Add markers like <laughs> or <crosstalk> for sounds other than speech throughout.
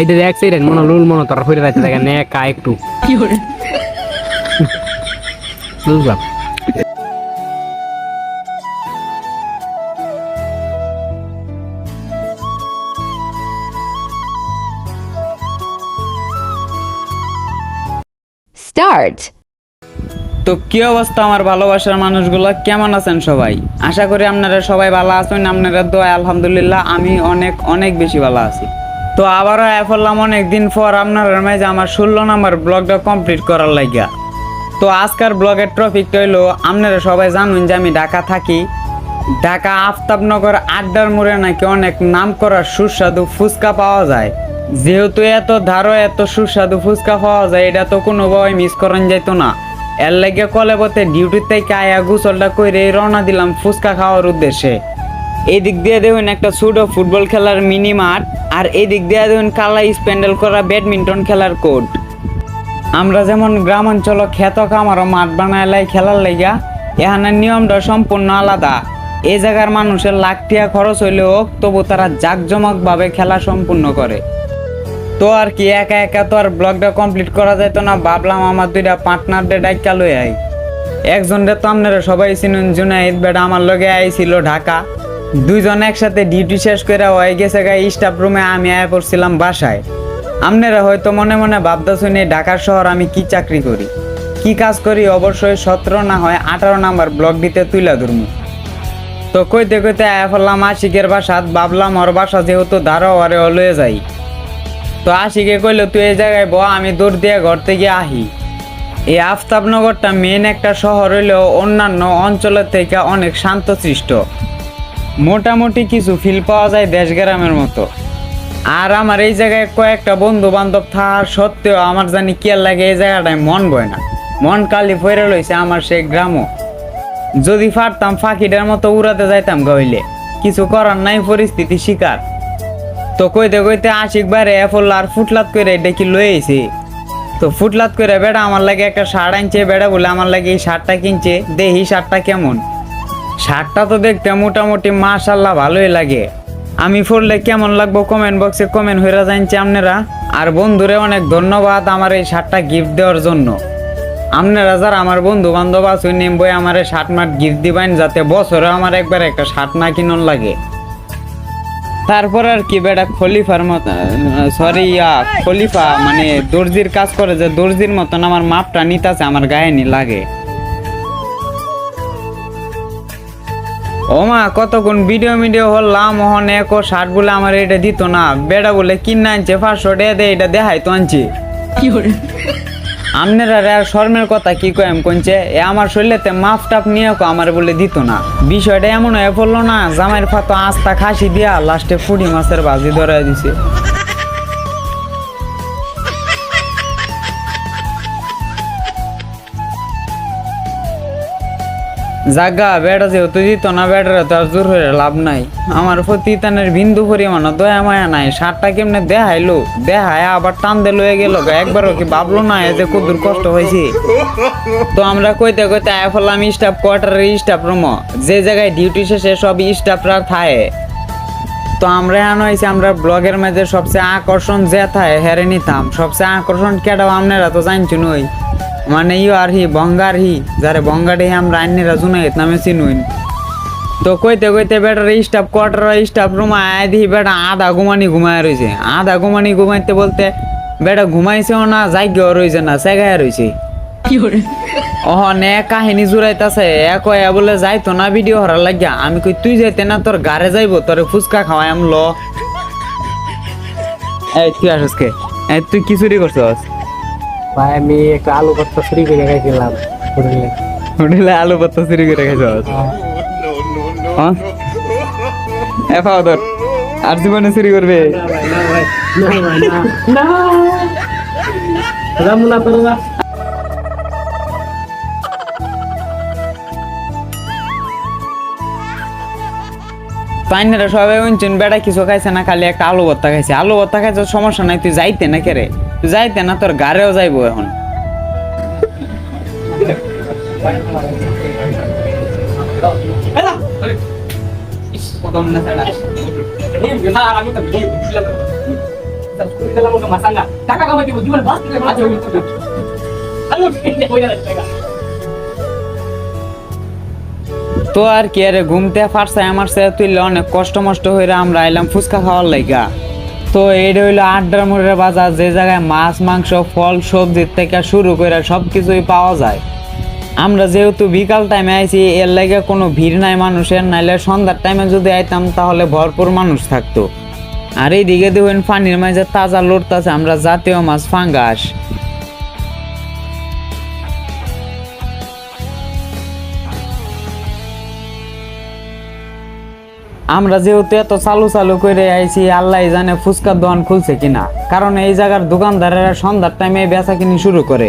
এইটা মনে লুল মনে তোর হইরে রাখতে থাকে নে কা একটু। বুঝলাম। Start. তো কি অবস্থা আমার ভালোবাসার মানুষগুলো? কেমন আছেন সবাই? আশা করি আপনারা সবাই ভালো আছেন আপনারা দোয়া আলহামদুলিল্লাহ আমি অনেক অনেক বেশি ভালো আছি। তো আবারও আয়া পড়লাম অনেক দিন পর আপনার মাঝে আমার ষোলো নাম্বার ব্লগটা কমপ্লিট করার লাগিয়া। তো আজকের ব্লগের টপিকটা হইল, আপনারা সবাই জানুন যে আমি ঢাকা থাকি। ঢাকা আফতাবনগর আড্ডার মোড়ে নাকি অনেক নাম করা সুস্বাদু ফুচকা পাওয়া যায়। যেহেতু এত ধারো, এত সুস্বাদু ফুচকা পাওয়া যায়, এটা তো কোনোভাবে মিস করেন যেত না। এর লাগে কলে পথে ডিউটি থেকে আয়া গুসলটা করে রওনা দিলাম ফুচকা খাওয়ার উদ্দেশ্যে। এই দিক দিয়ে দেখুন একটা ছোট ফুটবল খেলার মিনি মাঠ, আর এই দিক দিয়ে দেখুন কালা স্প্যান্ডেল করা ব্যাডমিন্টন খেলার কোর্ট। আমরা যেমন গ্রামাঞ্চল খ্যাত কামারও মাঠ বানায় লাই খেলার লাইগা এখানের নিয়মটা সম্পূর্ণ আলাদা। এই জায়গার মানুষের লাখ টিয়া খরচ হইলেও তবু তারা জাঁকজমকভাবে খেলা সম্পূর্ণ করে। তো আর কি, একা একা তো আর ব্লগটা কমপ্লিট করা যেত না, ভাবলাম আমার দুইটা পার্টনারদের ডাইকা লই আই। একজন রে তো আপনারা সবাই চিনুন জুনাইদ বেটা আমার লগে আইছিল ঢাকা। দুইজন একসাথে ডিউটি শেষ করে হয়ে গেছে গাই স্টাফ রুমে আমি আয়া পড়ছিলাম বাসায়। আপনারা হয়তো মনে মনে ভাবতে শুনে ঢাকার শহর আমি কি চাকরি করি? কি কাজ করি? অবশ্যই সতেরো না হয় আঠারো নাম্বার ব্লক দিতে তুইলা ধরমু। তো কইতে কইতে আয়া ফেললাম আশিকের বাসাত, ভাবলাম ওর বাসা যেহেতু ধারো, ওরে লয়ে যাই। তো আশিকে কইলো, তুই এই জায়গায় ব আমি দৌড় দিয়ে ঘর থেকে আহি। এই আফতাবনগরটা মেন একটা শহর হইলেও অন্যান্য অঞ্চলের থেকে অনেক শান্তশিষ্ট। মোটামুটি কিছু ফিল পাওয়া যায় দেশ গ্রামের মতো। আর আমার এই জায়গায় কয়েকটা বন্ধু বান্ধব থাকার সত্ত্বেও আমার জানি কি আর লাগে, এই জায়গাটায় মন বয় না। মন কালি ফেরে লইছে আমার সেই গ্রামও। যদি পারতাম ফাঁকিটার মতো উড়াতে যাইতাম গইলে। কিছু করার নাই, পরিস্থিতি শিকার। তো কইতে কইতে আশিক বারে এফল আর ফুটলাত করে ডেকে লয়ে আইছে? তো ফুটলাত করে বেড়া আমার লাগে একটা শার্ট আনছে বেড়া বলে আমার লাগে এই শার্টটা কিনছে দেহি শার্টটা কেমন? শার্টটা তো দেখতে মোটামুটি মাশাল্লাহ ভালোই লাগে। আমি পড়লে কেমন লাগবো কমেন্ট বক্সে কমেন্ট হইরা জানছে আপনারা। আর বন্ধুরে অনেক ধন্যবাদ আমার এই শার্টটা গিফট দেওয়ার জন্য। আপনারা যারা আমার বন্ধু বান্ধব আছেন নেমবই আমার শার্ট মার্ট গিফট দিবেন যাতে বছরে আমার একবার একটা শার্ট না কিনন লাগে। তারপর আর কি বেটা, খলিফার মতো সরি খলিফা মানে দর্জির কাজ করে যে দর্জির মতন আমার মাপটা নিতাছে, আমার গায়ে নি লাগে। ও মা কতক্ষণ ভিডিও মিডিও হলাম মোহন এক শার্ট বলে আমার এটা দিত না। বেড়া বলে কিনে আনছে ফার্স্ট ওটা দে এটা দেখাই তো আনছি। আপনারা আর শর্মের কথা কি কয়েম কনছে এ আমার শরীরেতে মাফ টাপ নিয়ে আমার বলে দিত না। বিষয়টা এমন হয়ে পড়ল না জামাইয়ের ফাতো আস্তা খাসি দিয়া লাস্টে ফুড়ি মাছের বাজি ধরে দিছে। জাগা, বেড়া যেহেতু দিত না, বেড়ারে তো আর জোর হয়ে লাভ নাই। আমার প্রতি তানের বিন্দু পরিমাণ দয়া, মায়া নাই। সারটা কেমনে দেখাইলো? দেখায় আবার টান দে লয়ে গেল। একবারও কি ভাবলো না এতে কদুর কষ্ট হয়েছে? তো আমরা কইতে কইতে আয়া ফেললাম স্টাফ কোয়ার্টারের স্টাফ রুম যে জায়গায় ডিউটি শেষে সব স্টাফরা থাকে। তো আমরা এখন হয়েছে আমরা ব্লগের মাঝে সবচেয়ে আকর্ষণ যে থাকে, হেরে নিতাম। সবচেয়ে আকর্ষণ কেটাও আপনারা তো জানছুন ওই মানে ইউ আর হি বঙ্গার হি। যারে বঙ্গাডে আমরা আইনেরা জুনাইত নামে চিনুইন তো কইতে কইতে better staff quarter staff room আয় দিই বেটা আধা ঘুমানি ঘুমায় রয়েছে আধা ঘুমানি ঘুমাইতে বলতে বেটা ঘুমাইছেও না জায়গাও রয়েছে না সেগায় রয়েছে ওহ নে কাহিনী জুড়াইতাছে। এক কয়া বলে যাইতো না ভিডিও হরার লাগিয়া। আমি কই তুই যাইতে না তোর গারে যাইবো তোর ফুচকা খাওয়াই আম ল। <laughs> এই তুই আসস কে? এই তুই কি চুরি করছস? ভাই আমি একটা আলু ভর্তা ফ্রি করে খাইছিলাম হোটেলে। হোটেলে আলু ভর্তা চুরি করে খাইছস হ্যাঁ। এ ফাদার আর জীবনে চুরি করবে? না না না পাইনারা সবাই উনছেন বেটা কিছু খাইছে না খালি একটা আলু ভর্তা খাইছে। আলু ভর্তা খাইছে সমস্যা নাই তুই যাইতে না কেরে তুই যাইতে না, তোর গাড়েও যাইবো এখন। তো আর কি আরে ঘুমতে পারছে আমার সে তুইলে অনেক কষ্ট মষ্ট হইরা আমরা আইলাম ফুচকা খাওয়ার লাইগা তো এটা হইল আড্ডার মোড়ের বাজার, যে জায়গায় মাছ, মাংস, ফল সবজির থেকে শুরু করে সব কিছুই পাওয়া যায়। আমরা যেহেতু বিকাল টাইমে আইছি, এর লাগে কোনো ভিড় নাই মানুষের, নাইলে সন্ধ্যার টাইমে যদি আইতাম তাহলে ভরপুর মানুষ থাকতো। আর এইদিকে দেখবেন পানির মাঝে তাজা লড়তাছে, আমরা জাতীয় মাছ, ফাঙ্গাস। আমরা যেহেতু এত চালু চালু করে আইছি, আল্লাহ জানে ফুচকার দোকান খুলছে কিনা। কারণ এই জায়গার দোকানদারেরা সন্ধ্যার টাইমে বেচা কিনি শুরু করে।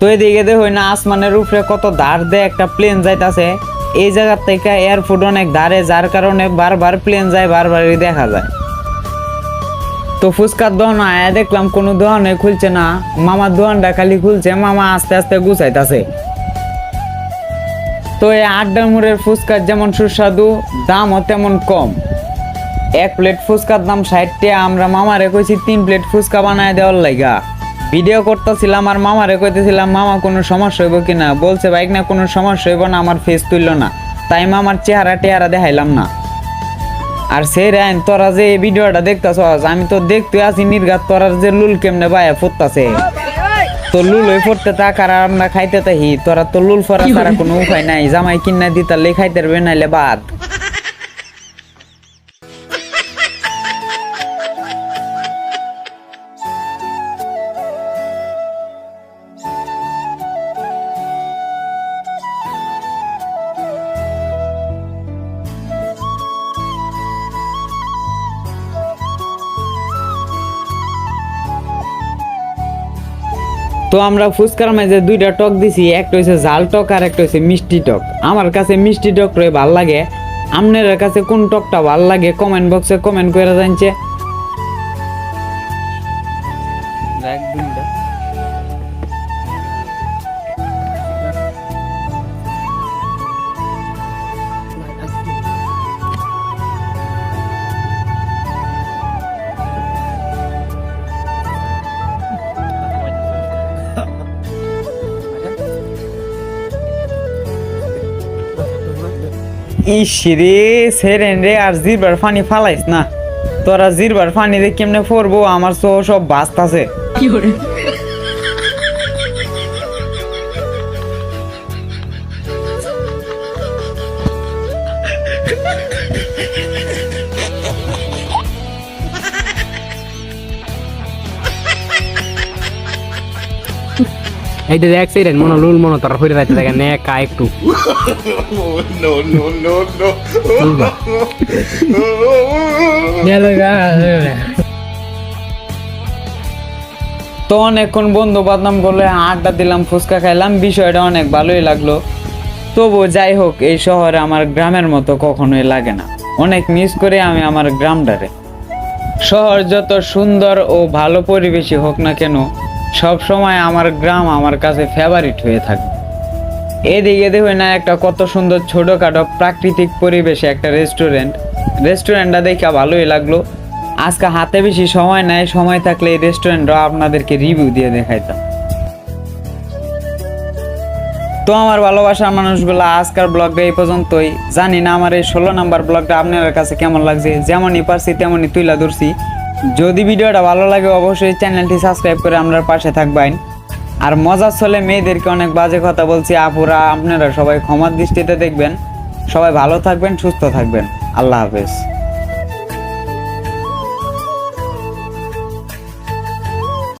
তো এদিকে দেখো না, আসমানের উপরে কত ধার দিয়ে একটা প্লেন যাইতাছে। এই জায়গার থেকে এয়ারপোর্ট অনেক ধারে, যার কারণে বারবার প্লেন যায়, বারবারই দেখা যায়। তো ফুচকার দোকান আয়া দেখলাম, কোনো দোকানে খুলছে না। মামার দোকানটা খালি খুলছে, মামা আস্তে আস্তে গুছাইতাছে। তো এই আড্ডা মুড়ের ফুচকার যেমন সুস্বাদু, দামও তেমন কম। এক প্লেট ফুচকার দাম ষাট টাকা, আমরা মামারে কইছি তিন প্লেট ফুচকা বানায় দেওয়ার লাইগা ভিডিও করতেছিলাম আর মামারে কইতেছিলাম, মামা, কোনো সমস্যা হইব কিনা? বলছে বাইক না, কোনো সমস্যা হইব না, আমার ফেস তুললো না। তাই মামার চেহারা টেহারা দেখাইলাম না। আর সেই রাইন তোরা যে ভিডিওটা দেখতেছ আমি তো দেখতে আছি নির্গাত তোরা যে লুল কেমনে বায়া ফুটতাছে? তো লুল ওই ফুটতে তাকার আর আমরা খাইতে তাহি তোরা তো লুল ফরা তারা কোনো উপায় নাই, জামাই কিনা দিতালে খাইতে পারবে, নাইলে বাদ। তো আমরা ফুচকার মাঝে দুইটা টক দিছি, একটা হচ্ছে জাল টক আর একটা হচ্ছে মিষ্টি টক। আমার কাছে মিষ্টি টক রয়ে ভালো লাগে। আপনার কাছে কোন টকটা ভালো লাগে কমেন্ট বক্সে কমেন্ট করে জানছে। ইসিরে সেরেন রে আর জিরবার পানি ফালাইস না। তোরা জিরবার ফানি রে কেমনে ফোরবো আমার তো সব বাস্তাছে এইটা দেখ সেই মনে লুল মনে তোর হইরে রাখতে থাকে নে কা একটু no, no, no, no. তো অনেকক্ষণ বন্ধু বাদনাম করলে আড্ডা দিলাম ফুচকা খাইলাম বিষয়টা অনেক ভালোই লাগল। তবু যাই হোক এই শহরে আমার গ্রামের মতো কখনোই লাগে না। অনেক মিস করে আমি আমার গ্রামটারে। শহর যত সুন্দর ও ভালো পরিবেশই হোক না কেন সব সময় আমার গ্রাম আমার কাছে ফেভারিট হয়ে থাকে। এদিকে দেখবে না একটা কত সুন্দর ছোটখাটো প্রাকৃতিক পরিবেশে একটা রেস্টুরেন্ট রেস্টুরেন্টটা দেখে ভালোই লাগল। আজকে হাতে বেশি সময় নাই, সময় থাকলে এই রেস্টুরেন্টটা আপনাদেরকে রিভিউ দিয়ে দেখাইতাম। তো আমার ভালোবাসার মানুষগুলো, আজকের ব্লগটা এই পর্যন্তই। জানি না আমার এই ষোলো নাম্বার ব্লগটা আপনার কাছে কেমন লাগছে, যেমনই পারছি তেমনই তুইলা ধরছি। যদি ভিডিওটা ভালো লাগে, অবশ্যই চ্যানেলটি সাবস্ক্রাইব করে আপনার পাশে থাকবেন। আর মজার ছলে মেয়েদেরকে অনেক বাজে কথা বলছি, আপুরা, আপনারা সবাই ক্ষমার দৃষ্টিতে দেখবেন। সবাই ভালো থাকবেন, সুস্থ থাকবেন। আল্লাহ হাফেজ।